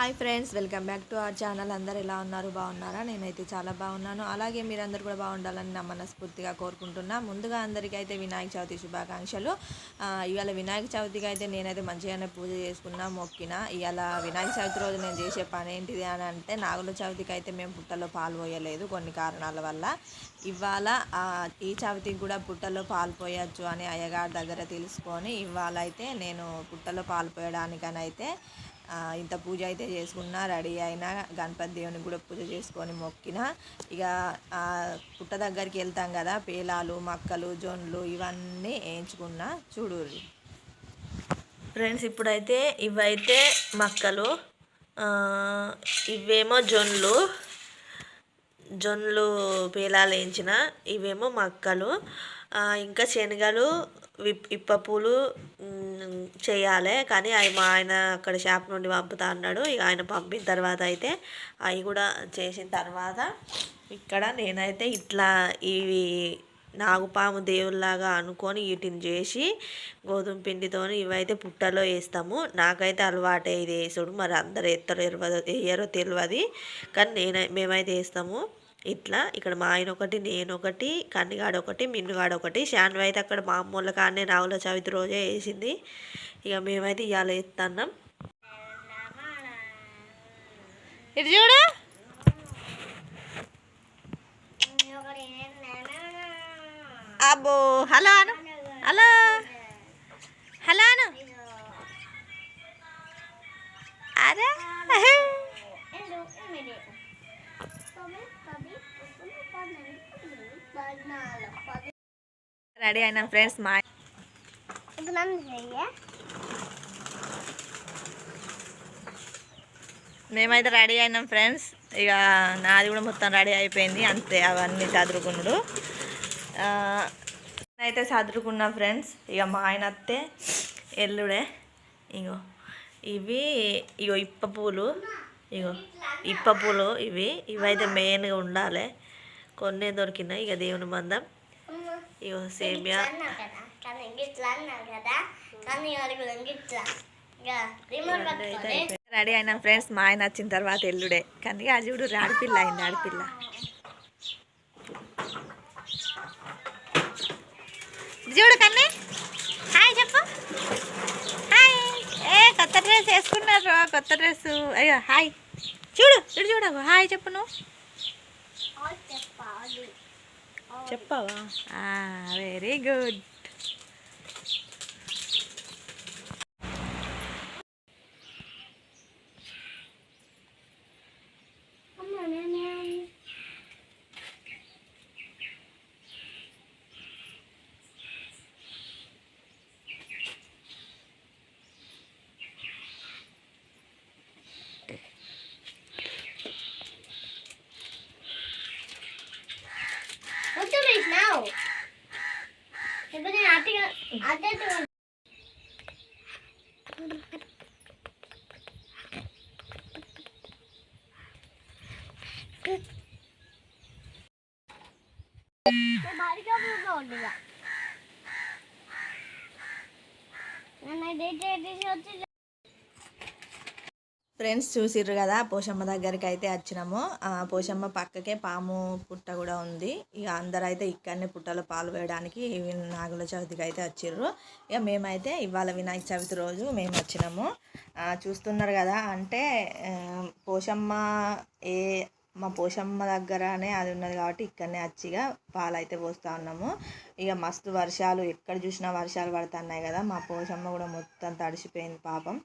Hi friends welcome back to our channel. అందరు ఎలా ఉన్నారు? బాగున్నారా? నేనైతే చాలా బాగున్నాను. అలాగే మీరందరూ కూడా బాగుండాలని నా మనస్ఫూర్తిగా కోరుకుంటున్నా. ముందుగా అందరికీ అయితే వినాయక చవితి శుభాకాంక్షలు. ఇవాళ వినాయక చవితికి అయితే నేనైతే మంచిగానే పూజ చేసుకున్నా మొక్కిన. ఇవాళ వినాయక చవితి రోజు నేను చేసే పని ఏంటిది అని అంటే నాగుల చవితికి అయితే మేము పుట్టలో పాలు పోయలేదు కొన్ని కారణాల వల్ల. ఇవాళ ఈ చవితికి కూడా పుట్టలో పాల్పోయచ్చు అని అయ్యగారి దగ్గర తెలుసుకొని ఇవాళ అయితే నేను పుట్టలో పాలు అయితే ఇంత పూజ అయితే చేసుకున్నా రెడీ అయినా గణపతి దేవుని కూడా పూజ చేసుకొని మొక్కిన. ఇక పుట్ట దగ్గరికి వెళ్తాం కదా పేలాలు మక్కలు జొన్లు ఇవన్నీ వేయించుకున్నా. చూడూరి ఫ్రెండ్స్ ఇప్పుడైతే ఇవైతే మక్కలు. ఇవేమో జొన్లు. జొన్లు పేలాలు వేయించిన. ఇవేమో మక్కలు. ఇంకా శనగలు ఇప్ప పూలు చేయాలి. కానీ అవి మా ఆయన అక్కడ షాప్ నుండి పంపుతా అన్నాడు. ఇక ఆయన పంపిన తర్వాత అయితే అవి కూడా చేసిన తర్వాత ఇక్కడ నేనైతే ఇట్లా ఇవి నాగుపాము దేవుళ్ళలాగా అనుకొని వీటిని చేసి గోధుమ పిండితోని ఇవైతే పుట్టలో వేస్తాము. నాకైతే అలవాటే ఇది వేసుడు. మరి అందరు ఎత్తరో ఎరవదో వేయరో తెలియదు కానీ నేను మేమైతే వేస్తాము. ఇట్లా ఇక్కడ మా ఆయన ఒకటి నేను ఒకటి కన్నిగాడు ఒకటి మిన్నుగాడు ఒకటి. శాన్వి అయితే అక్కడ మా అమ్మోళ్ళ కాడనే రావుల చవితి రోజే వేసింది. ఇక మేమైతే ఇవాళ వేస్తున్నాం ఇటు చూడు. అబ్బో హలో అను. హలో. హలో అను. అరే. రెడీ అయినా ఫ్రెండ్స్ మా మేమైతే రెడీ అయినాం ఫ్రెండ్స్. ఇక నాది కూడా మొత్తం రెడీ అయిపోయింది. అంతే అవన్నీ చదువుకున్నాడు అయితే చదువుకున్నా ఫ్రెండ్స్. ఇక మా ఆయన అత్తే ఎల్లుడే. ఇగో ఇవి ఇగో ఇప్ప పూలు. ఇగో ఇప్ప పూలు ఇవి. ఇవైతే మెయిన్గా ఉండాలి. కొన్ని దొరికినాయి ఇక దేవుని బంధం. ఇగో సేమియా. రెడీ అయినా ఫ్రెండ్స్ మా ఆయన వచ్చిన తర్వాత ఎల్లుడే. కానీ అది చూడు ఆడపిల్ల అయింది ఆడపిల్ల. చూడు కన్నీ. హాయ్ చెప్పు. హాయ్. ఏ కొత్త డ్రెస్ వేసుకున్నారు? కొత్త డ్రెస్ అయ్యో హాయ్. చూడు చూడు చూడు హాయ్ చెప్పు నువ్వు. చెప్పావా? వెరీ గుడ్ ఫ్రెండ్స్ చూసిర్రు కదా పోషమ్మ దగ్గరికి అయితే వచ్చినాము. ఆ పోషమ్మ పక్కకే పాము పుట్ట కూడా ఉంది. ఇక అందరైతే అయితే ఇక్కడనే పుట్టలో పాలు వేయడానికి నాగుల చవితికి అయితే వచ్చిర్రు. ఇక మేమైతే ఇవాళ వినాయక చవితి రోజు మేము వచ్చినాము. చూస్తున్నారు కదా అంటే పోషమ్మ ఏ మా పోషమ్మ దగ్గరనే అది ఉన్నది కాబట్టి ఇక్కడనే వచ్చిగా పాలు అయితే పోస్తూ ఉన్నాము. ఇక మస్తు వర్షాలు ఎక్కడ చూసినా వర్షాలు పడుతున్నాయి కదా మా పోషమ్మ కూడా మొత్తం తడిసిపోయింది పాపం.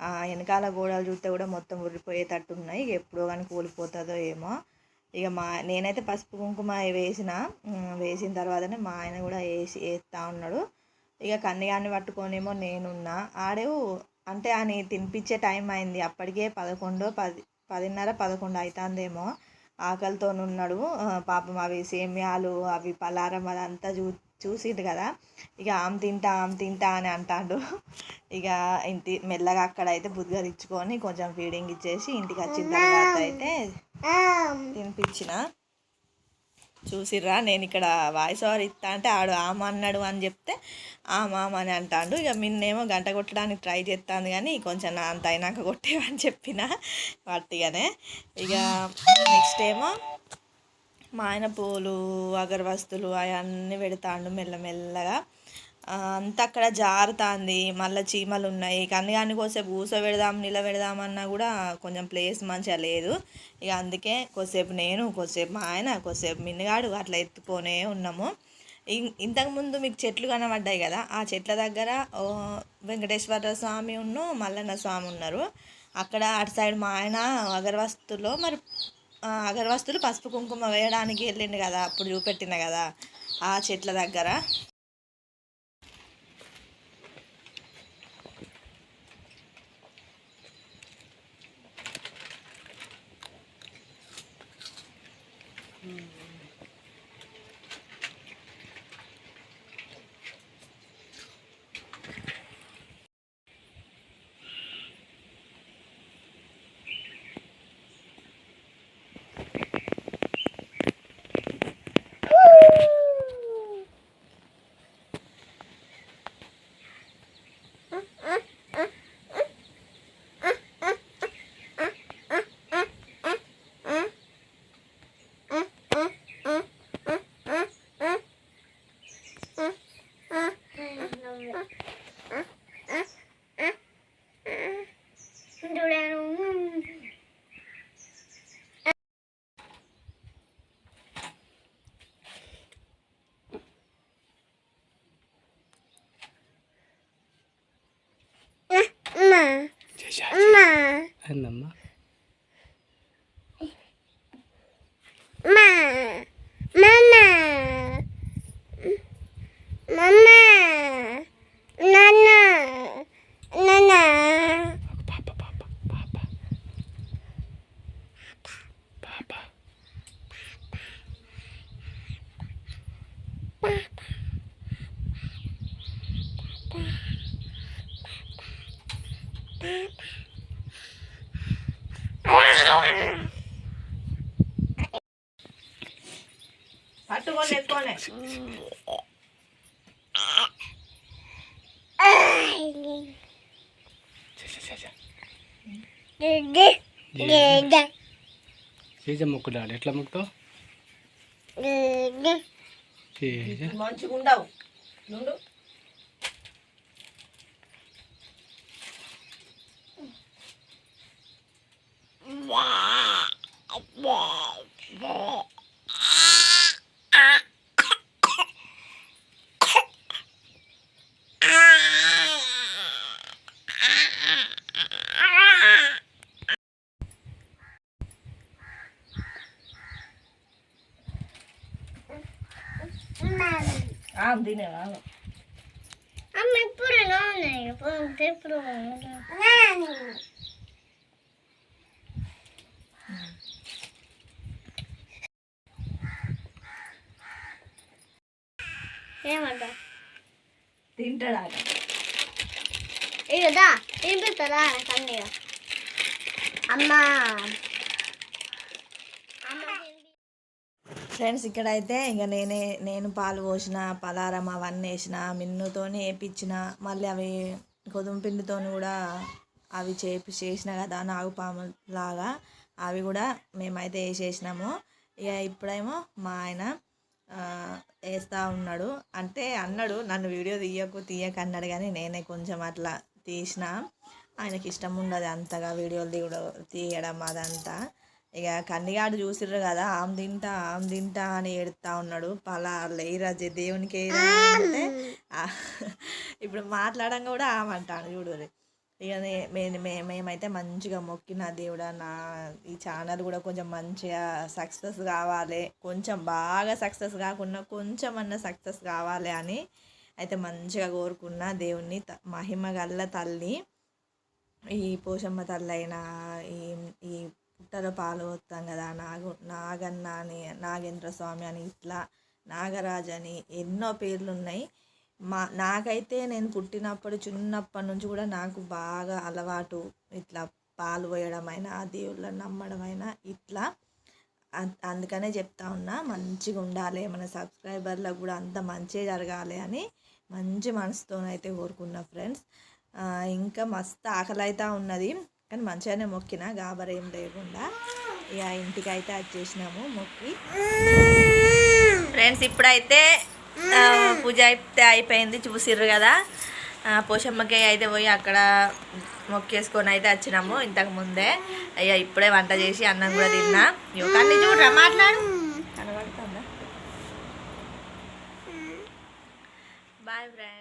ఆ, వెనకాల గోడలు చూస్తే కూడా మొత్తం ఉరిపోయేటట్టు ఉన్నాయి. ఎప్పుడో కానీ కూలిపోతుందో ఏమో. ఇక మా నేనైతే పసుపు కుంకుమ వేసిన వేసిన తర్వాతనే మా ఆయన కూడా వేసి వేస్తూ ఉన్నాడు. ఇక కన్యగాన్ని పట్టుకొనేమో నేనున్నా. ఆడేవు అంటే అని తినిపించే టైం అయింది. అప్పటికే పదకొండో పది పదిన్నర పదకొండు అవుతుందేమో ఆకలితో ఉన్నాడు. పాపం అవి సేమ్యాలు అవి పలారం అదంతా చూ చూసిండు కదా. ఇక ఆమె తింటా ఆమె తింటా అని అంటాడు. ఇక ఇంటి మెల్లగా అక్కడ అయితే బుద్ధిగలిచ్చుకొని కొంచెం ఫీడింగ్ ఇచ్చేసి ఇంటికి వచ్చిన తర్వాత అయితే తినిపించిన. చూసిర్రా నేను ఇక్కడ వాయిస్ ఓవర్ ఇస్తా అంటే ఆడు ఆమె అన్నాడు అని చెప్తే ఆ అని అంటాడు. ఇక మిన్నేమో గంట కొట్టడానికి ట్రై చేస్తాను కానీ కొంచెం నా అంత అయినాక కొట్టేవని చెప్పిన వాటిగానే ఇక నెక్స్ట్ ఏమో మా ఆయన పూలు అగరవస్తులు అవన్నీ పెడతాండు మెల్లమెల్లగా. అంతా అక్కడ జారుతుంది. మళ్ళీ చీమలు ఉన్నాయి. కానీ కానీ కోసేపు కూర్చోబెడదాం నిలబెడదామన్నా కూడా కొంచెం ప్లేస్ మంచిగా లేదు. ఇక అందుకే కొద్దిసేపు నేను కొద్దిసేపు మా ఆయన కొద్దిసేపు మిన్నగాడు అట్లా ఎత్తుకొనే ఉన్నాము. ఇంతకుముందు మీకు చెట్లు కనబడ్డాయి కదా? ఆ చెట్ల దగ్గర ఓ వెంకటేశ్వర స్వామి ఉన్ను మల్లన్న స్వామి ఉన్నారు. అక్కడ అటు సైడ్ మా ఆయన అగరవస్తులో మరి అగరవస్తులు పసుపు కుంకుమ వేయడానికి వెళ్ళిండు కదా? అప్పుడు చూపెట్టిన కదా ఆ చెట్ల దగ్గర. పట్టుకొని ఎత్తుకోనే చేజ మొక్కుడాడు ఎట్లా మొక్కుతావు? మంచిగా ఉండవు నుండు తినే అమ్మ ఇప్పుడు ఎప్పుడు ఏమంటా? తింటాడా? ఇదా తినిపిస్తారా? కన్నీగా అమ్మా. ఫ్రెండ్స్ ఇక్కడైతే ఇక నేనే నేను పాలు పోసిన పలారం అవన్నీ వేసిన మిన్నుతోని వేపించిన మళ్ళీ అవి గోధుమ పిండితోని కూడా అవి చేపి చేసిన కదా నాగుపాము లాగా అవి కూడా మేమైతే వేసేసినాము. ఇక ఇప్పుడేమో మా ఆయన వేస్తూ ఉన్నాడు. అంటే అన్నాడు నన్ను వీడియో తీయకు తీయకు అన్నాడు కానీ నేనే కొంచెం అట్లా తీసిన. ఆయనకి ఇష్టం ఉండదు అంతగా వీడియోలు తీయడం తీయడం అదంతా. ఇక కన్నిగాడు చూసిర్రు కదా ఆమె తింటా ఆమె తింటా అని ఏడుతా ఉన్నాడు. పలా లేరా జే దేవునికి అంటే ఇప్పుడు మాట్లాడంగా కూడా ఆమె అంటాను చూడు ఇక మే- మే- మేమైతే మంచిగా మొక్కిన దేవుడా నా ఈ ఛానల్ కూడా కొంచెం మంచిగా సక్సెస్ కావాలి. కొంచెం బాగా సక్సెస్ కాకుండా కొంచెం అన్న సక్సెస్ కావాలి అని అయితే మంచిగా కోరుకున్న దేవుణ్ణి త- మహిమ గల్ల తల్లి. ఈ పోషమ్మ తల్లి అయినా ఈ ఈ పుట్టలో పాలు వస్తాం కదా నాగు నాగన్న అని నాగేంద్ర స్వామి అని ఇట్లా నాగరాజు అని ఎన్నో పేర్లు ఉన్నాయి. మా నాకైతే నేను పుట్టినప్పుడు చిన్నప్పటి నుంచి కూడా నాకు బాగా అలవాటు. ఇట్లా పాలు పోయడమైనా ఆ దేవుళ్ళని నమ్మడమైనా ఇట్లా. అందుకనే చెప్తా ఉన్నా మంచిగా ఉండాలి. మన సబ్స్క్రైబర్లకు కూడా అంత మంచిగా జరగాలి అని మంచి మనసుతోనైతే కోరుకున్నా ఫ్రెండ్స్. ఇంకా మస్తు ఆకలి అయితే ఉన్నది కానీ మంచిగానే మొక్కిన గాబరేం ఏం లేకుండా. ఇక ఇంటికి అయితే వచ్చేసినాము మొక్కి. ఫ్రెండ్స్ ఇప్పుడైతే పూజ అయితే అయిపోయింది చూసిర్రు కదా. పోషమ్మకి అయితే పోయి అక్కడ మొక్కేసుకొని అయితే వచ్చినాము ఇంతకు ముందే. అయ్యా ఇప్పుడే వంట చేసి అన్నం కూడా తిన్నా. కానీ చూడరా మాట్లాడు. కనబడుతుందా? Bye friends